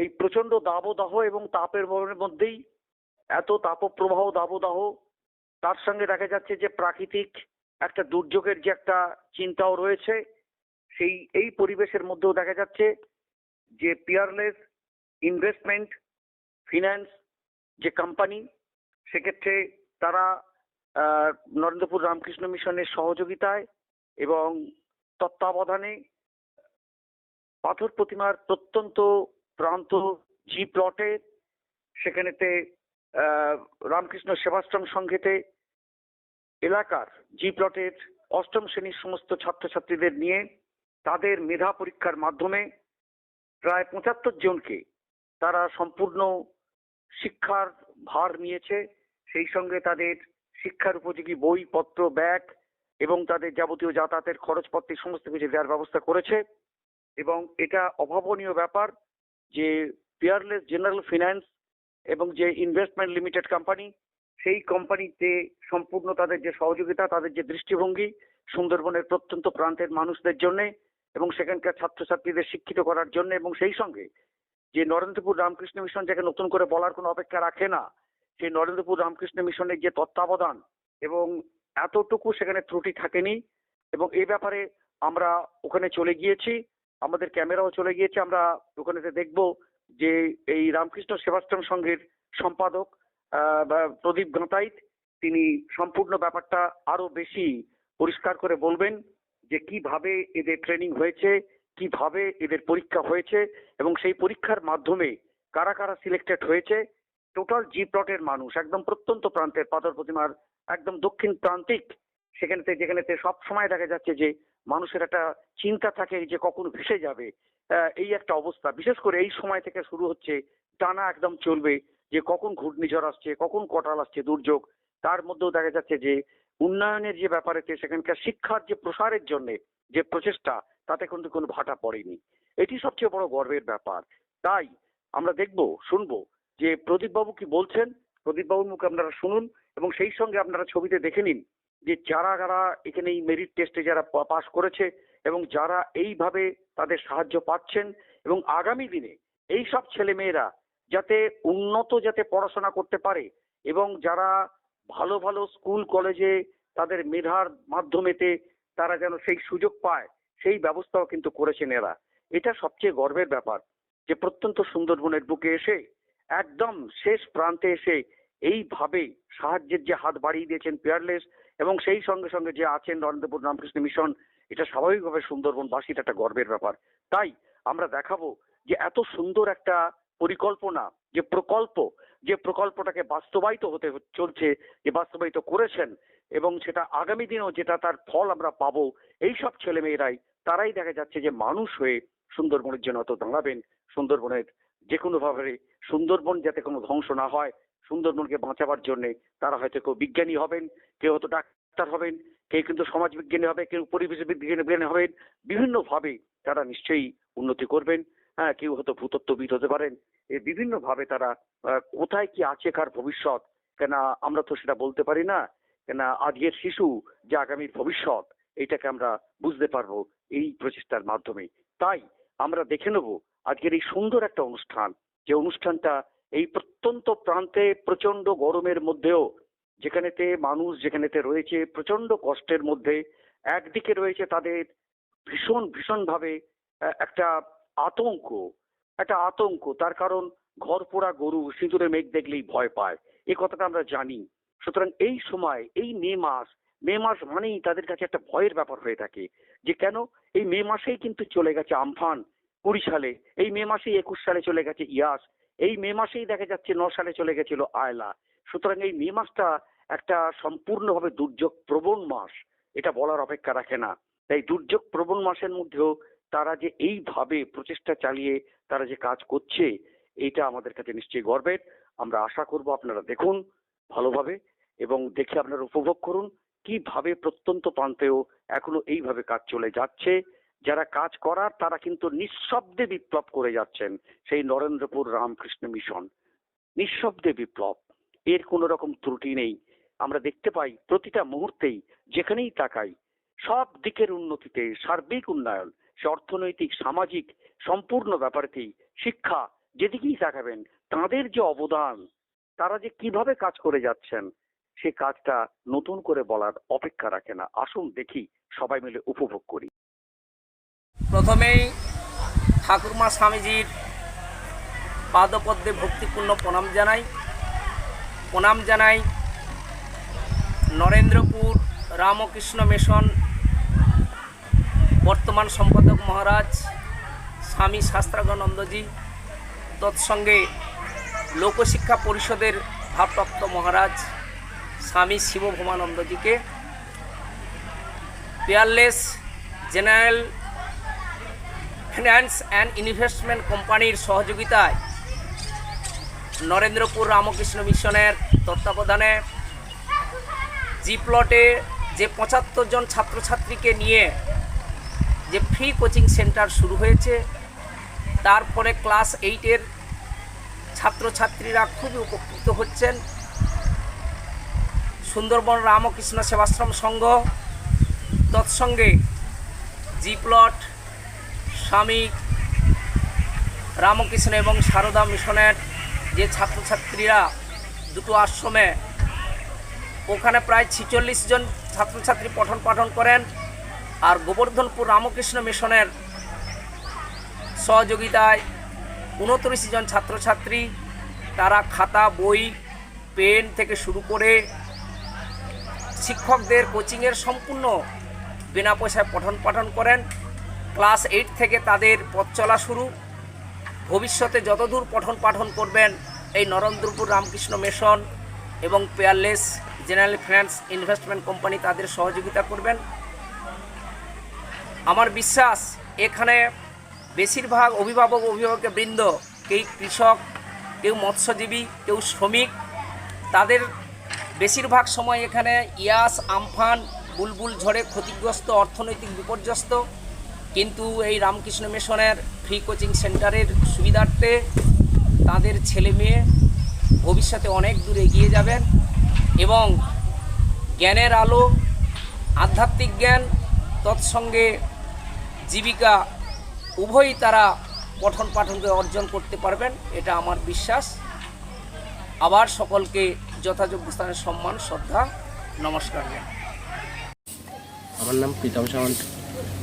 এই প্রচণ্ড দাবদাহ এবং তাপের বরণের মধ্যেই এত তাপপ্রবাহ, দাবদাহ, তার সঙ্গে দেখা যাচ্ছে যে প্রাকৃতিক একটা দুর্যোগের যে একটা চিন্তাও রয়েছে, সেই, এই পরিবেশের মধ্যেও দেখা যাচ্ছে যে পিয়ারলেস ইনভেস্টমেন্ট ফিনান্স যে কোম্পানি, সেক্ষেত্রে তারা নরেন্দ্রপুর রামকৃষ্ণ মিশনের সহযোগিতায় এবং তত্ত্বাবধানে পাথর প্রতিমার প্রত্যন্ত প্রান্ত জি প্লটে, সেখানেতে রামকৃষ্ণ সেবাশ্রম সংঘেতে এলাকার জি প্লটের অষ্টম শ্রেণির সমস্ত ছাত্রছাত্রীদের নিয়ে তাদের মেধা পরীক্ষার মাধ্যমে প্রায় পঁচাত্তর জনকে তারা সম্পূর্ণ শিক্ষার ভার নিয়েছে। সেই সঙ্গে তাদের শিক্ষার উপযোগী বই, পত্র, ব্যাগ এবং তাদের যাবতীয় যাতায়াতের খরচপত্র সমস্ত কিছু দেওয়ার ব্যবস্থা করেছে। এবং এটা অভাবনীয় ব্যাপার। যে পিয়ারলেস জেনারেল ফিন্যান্স এবং যে ইনভেস্টমেন্ট লিমিটেড কোম্পানি সেই কোম্পানিতে সম্পূর্ণ তাদের যে সহযোগিতা, তাদের যে দৃষ্টিভঙ্গি, সুন্দরবনের প্রত্যন্ত প্রান্তের মানুষদের জন্য এবং সেখানকার ছাত্রছাত্রীদের শিক্ষিত করার জন্য এবং সেই সঙ্গে যে নরেন্দ্রপুর রামকৃষ্ণ মিশন যাকে নতুন করে বলার কোনো অপেক্ষা রাখে না, সেই নরেন্দ্রপুর রামকৃষ্ণ মিশনের যে তত্ত্বাবধান এবং এতটুকু সেখানে ত্রুটি থাকেনি এবং এই ব্যাপারে আমরা ওখানে চলে গিয়েছি। আমাদের ক্যামেরাও চলে গিয়েছে, আমরা ওখানেতে দেখব যে এই রামকৃষ্ণ সেবাশ্রম সংঘের সম্পাদক প্রদীপ গাঁতাইত, তিনি সম্পূর্ণ ব্যাপারটা আরও বেশি পরিষ্কার করে বলবেন যে কীভাবে এদের ট্রেনিং হয়েছে, কীভাবে এদের পরীক্ষা হয়েছে এবং সেই পরীক্ষার মাধ্যমে কারা কারা সিলেক্টেড হয়েছে। টোটাল জি প্লটের মানুষ, একদম প্রত্যন্ত প্রান্তের পাথর প্রতিমার একদম দক্ষিণ প্রান্তিক, সেখানেতে যেখানেতে সব সময় দেখা যাচ্ছে যে মানুষের একটা চিন্তা থাকে যে কখন ভেসে যাবে। এই একটা অবস্থা। বিশেষ করে এই সময় থেকে শুরু হচ্ছে, টানা একদম চলবে যে কখন ঘূর্ণিঝড় আসছে, কখন কটাল আসছে দুর্যোগ। তার মধ্যেও দেখা যাচ্ছে যে উন্নয়নের যে ব্যাপারেতে সেখানকার শিক্ষার যে প্রসারের জন্য যে প্রচেষ্টা, তাতে কিন্তু কোনো ভাটা পড়েনি। এটি সবচেয়ে বড় গর্বের ব্যাপার। তাই আমরা দেখব, শুনব যে প্রদীপবাবু কি বলছেন? প্রদীপবাবুর মুখে আপনারা শুনুন এবং সেই সঙ্গে আপনারা ছবিতে দেখে নিন। যে যারা যারা এখানে এই মেরিট টেস্টে যারা পাশ করেছে এবং যারা এইভাবে তাদের সাহায্য পাচ্ছেন এবং আগামী দিনে এই সব ছেলে মেয়েরা যাতে উন্নত যাতে পড়াশোনা করতে পারে এবং যারা ভালো ভালো স্কুল কলেজে তাদের মেধার মাধ্যমেতে তারা যেন সেই সুযোগ পায়, সেই ব্যবস্থাও কিন্তু করেছেন এরা। এটা সবচেয়ে গর্বের ব্যাপার যে প্রত্যন্ত সুন্দরবনের বুকে এসে, একদম শেষ প্রান্তে এসে এইভাবে সাহায্যের যে হাত বাড়িয়ে দিয়েছেন পিয়ারলেস এবং সেই সঙ্গে সঙ্গে যে আছেন নরেন্দ্রপুর রামকৃষ্ণ মিশন, এটা স্বাভাবিকভাবে সুন্দরবনবাসীর একটা গর্বের ব্যাপার। তাই আমরা দেখাবো যে এত সুন্দর একটা পরিকল্পনা, যে প্রকল্প, যে প্রকল্পটাকে বাস্তবায়িত হতে চলছে, যে বাস্তবায়িত করেছেন এবং সেটা আগামী দিনেও যেটা তার ফল আমরা পাবো, এই সব ছেলেমেয়েরাই, তারাই দেখা যাচ্ছে যে মানুষ হয়ে সুন্দরবনের জন্য অত দাঁড়াবেন, সুন্দরবনের যে কোনো ভাবে সুন্দরবন যাতে কোনো ধ্বংস না হয় সুন্দরবনকে বাঁচাবার জন্য তারা হয়তো কেউ বিজ্ঞানী হবেন, কেউ হয়তো ডাক্তার হবেন, কেউ কিন্তু সমাজ বিজ্ঞানী হবে, কেউ পরিবেশ বিজ্ঞানী হবেন বিভিন্ন ভাবে তারা নিশ্চয়ই উন্নতি করবেন। হ্যাঁ কেউ হয়তো ভূতত্ত্ববিদ হতে পারেন। এই বিভিন্ন ভাবে তারা কোথায় কি আছে কার ভবিষ্যৎ? কেন আমরা তো সেটা বলতে পারি না। কেন আজকের শিশু যে আগামীর ভবিষ্যৎ, এইটাকে আমরা বুঝতে পারব এই প্রচেষ্টার মাধ্যমে। তাই আমরা দেখে নেব আজকের এই সুন্দর একটা অনুষ্ঠান। যে অনুষ্ঠানটা এই প্রত্যন্ত প্রান্তে প্রচণ্ড গরমের মধ্যেও যেখানেতে মানুষ যেখানেতে রয়েছে প্রচণ্ড কষ্টের মধ্যে, একদিকে রয়েছে তাদের ভীষণ ভীষণ ভাবে একটা আতঙ্ক একটা আতঙ্ক। তার কারণ ঘর পোড়া গরু সিঁদুরে মেঘ দেখলেই ভয় পায়। এই কথাটা আমরা জানি। সুতরাং এই সময়, এই মে মাস মে মাস মানেই তাদের কাছে একটা ভয়ের ব্যাপার হয়ে থাকে যে কেন? এই মে মাসেই কিন্তু চলে গেছে আমফান কুড়ি সালে, এই মে মাসেই একুশ সালে চলে গেছে ইয়াস। এই মে মাসেই দেখা যাচ্ছে ন সালে চলে গেছিল আয়লা। সুতরাং এই মে মাসটা একটা সম্পূর্ণভাবে দুর্যোগ প্রবণ মাস। এটা বলার অপেক্ষা রাখে না। তাই দুর্যোগ প্রবণ মাসের মধ্যেও তারা যে এইভাবে প্রচেষ্টা চালিয়ে তারা যে কাজ করছে এইটা আমাদের কাছে নিশ্চয়ই গর্বের। আমরা আশা করব আপনারা দেখুন ভালোভাবে এবং দেখে আপনারা উপভোগ করুন। কীভাবে প্রত্যন্ত প্রান্তেও এখনও এইভাবে কাজ চলে যাচ্ছে যারা কাজ করার, তারা কিন্তু নিঃশব্দে বিপ্লব করে যাচ্ছেন সেই নরেন্দ্রপুর রামকৃষ্ণ মিশন। নিঃশব্দে বিপ্লব। এর কোনো রকম ত্রুটি নেই। আমরা দেখতে পাই প্রতিটা মুহূর্তেই যেখানেই তাকাই, সব দিকের উন্নতিতে সার্বিক উন্নয়ন, সে অর্থনৈতিক, সামাজিক, সম্পূর্ণ ব্যাপারেতেই শিক্ষা যেদিকেই তাকাবেন, তাদের যে অবদান, তারা যে কীভাবে কাজ করে যাচ্ছেন, সে কাজটা নতুন করে বলার অপেক্ষা রাখে না। আসুন দেখি সবাই মিলে উপভোগ করি। প্রথমেই ঠাকুরমা স্বামীজির পাদপদ্মে ভক্তিপূর্ণ প্রণাম জানাই। প্রণাম জানাই নরেন্দ্রপুর রামকৃষ্ণ মিশন বর্তমান সম্পাদক মহারাজ স্বামী শাস্ত্রাগানন্দজি তৎসঙ্গে লোকশিক্ষা পরিষদের ভারপ্রাপ্ত মহারাজ Swami শিবভৌমানন্দজিকে Peerless general finance and investment কোম্পানির সহযোগিতায় নরেন্দ্রপুর রামকৃষ্ণ মিশনের তত্ত্বাবধানে জি প্লটে যে পঁচাত্তর জন ছাত্রছাত্রীকে নিয়ে যে ফ্রি কোচিং সেন্টার শুরু হয়েছে, তারপরে ক্লাস এইটের ছাত্রছাত্রীরা খুবই উপকৃত হচ্ছেন। সুন্দরবন রামকৃষ্ণ সেবাশ্রম সংঘ, তৎসঙ্গে জি প্লট স্বামী রামকৃষ্ণ এবং সারদা মিশনের যে ছাত্রছাত্রীরা দুটো আশ্রমে, ওখানে প্রায় ছিচল্লিশ জন ছাত্রছাত্রী পঠন পাঠন করেন আর গোবর্ধনপুর রামকৃষ্ণ মিশনের সহযোগিতায় উনত্রিশ জন ছাত্রছাত্রী, তারা খাতা, বই, পেন থেকে শুরু করে শিক্ষকদের কোচিংয়ের সম্পূর্ণ বিনা পয়সায় পঠন পাঠন করেন। ক্লাস এইট থেকে তাদের পথ চলা শুরু। ভবিষ্যতে যতদূর পঠন পাঠন করবেন এই নরেন্দ্রপুর রামকৃষ্ণ মিশন এবং Peerless general finance investment company তাদের সহযোগিতা করবেন। আমার বিশ্বাস, এখানে বেশিরভাগ অভিভাবক অভিভাবকের বৃন্দ, কেউ কৃষক, কেউ মৎস্যজীবী, কেউ শ্রমিক, তাদের বেশিরভাগ সময় এখানে ইয়াস, আমফান, বুলবুল ঝড়ে ক্ষতিগ্রস্ত, অর্থনৈতিক বিপর্যস্ত। কিন্তু এই রামকৃষ্ণ মিশনের ফ্রি কোচিং সেন্টারের সুবিধার্থে তাদের ছেলে মেয়ে ভবিষ্যতে অনেক দূর এগিয়ে যাবেন এবং জ্ঞানের আলো, আধ্যাত্মিক জ্ঞান, তৎসঙ্গে জীবিকা উভয়ই তারা পঠন পাঠনকে অর্জন করতে পারবেন, এটা আমার বিশ্বাস। আবার সকলকে যথাযোগ্য স্থানে সম্মান, শ্রদ্ধা, নমস্কার। আমার নাম প্রীতম সামন্ত।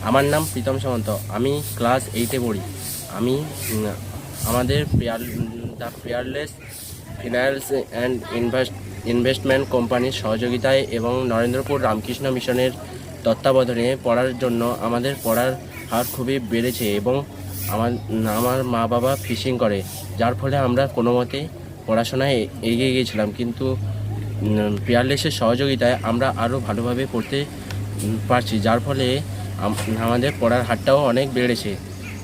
আমার নাম প্রীতম সামন্ত। আমি ক্লাস এইটে পড়ি। আমি আমাদের pair the Peerless finance and invest investment কোম্পানির সহযোগিতায় এবং নরেন্দ্রপুর রামকৃষ্ণ মিশনের তত্ত্বাবধানে পড়ার জন্য আমাদের পড়ার হার খুবই বেড়েছে এবং আমার আমার মা বাবা ফিশিং করে। যার ফলে আমরা কোনো মতে পড়াশোনায় এগিয়ে গিয়েছিলাম। কিন্তু পেয়ারলেসের সহযোগিতায় আমরা আরও ভালোভাবে পড়তে পারছি। যার ফলে আমাদের পড়ার হারটাও অনেক বেড়েছে।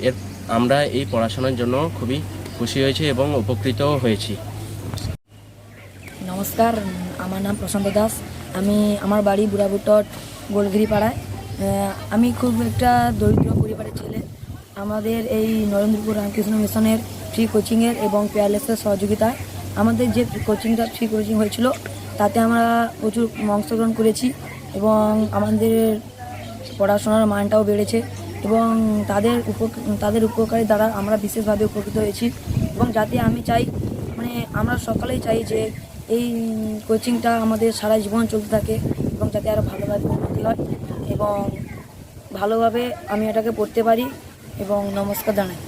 এর, আমরা এই পড়াশোনার জন্য খুবই খুশি হয়েছি এবং উপকৃতও হয়েছি। নমস্কার, আমার নাম প্রশান্ত দাস। আমি আমার বাড়ি বুড়াবুটট গোলগিরি পাড়ায় আমি খুব একটা দরিদ্র পরিবারের ছেলে। আমাদের এই নরেন্দ্রপুর রামকৃষ্ণ মিশনের ফ্রি কোচিংয়ের এবং পেয়ারলেসের সহযোগিতায় আমাদের যে কোচিংটা ফ্রি কোচিং হয়েছিল, তাতে আমরা প্রচুর অংশগ্রহণ করেছি এবং আমাদের পড়াশোনার মানটাও বেড়েছে এবং তাদের উপ তাদের উপকারের দ্বারা আমরা বিশেষভাবে উপকৃত হয়েছি এবং যাতে আমি চাই মানে আমরা সকলেই চাই যে এই কোচিংটা আমাদের সারা জীবন চলতে থাকে এবং যাতে আরও ভালোভাবে উন্নতি হয় এবং ভালোভাবে আমি এটাকে পড়তে পারি এবং নমস্কার জানাই।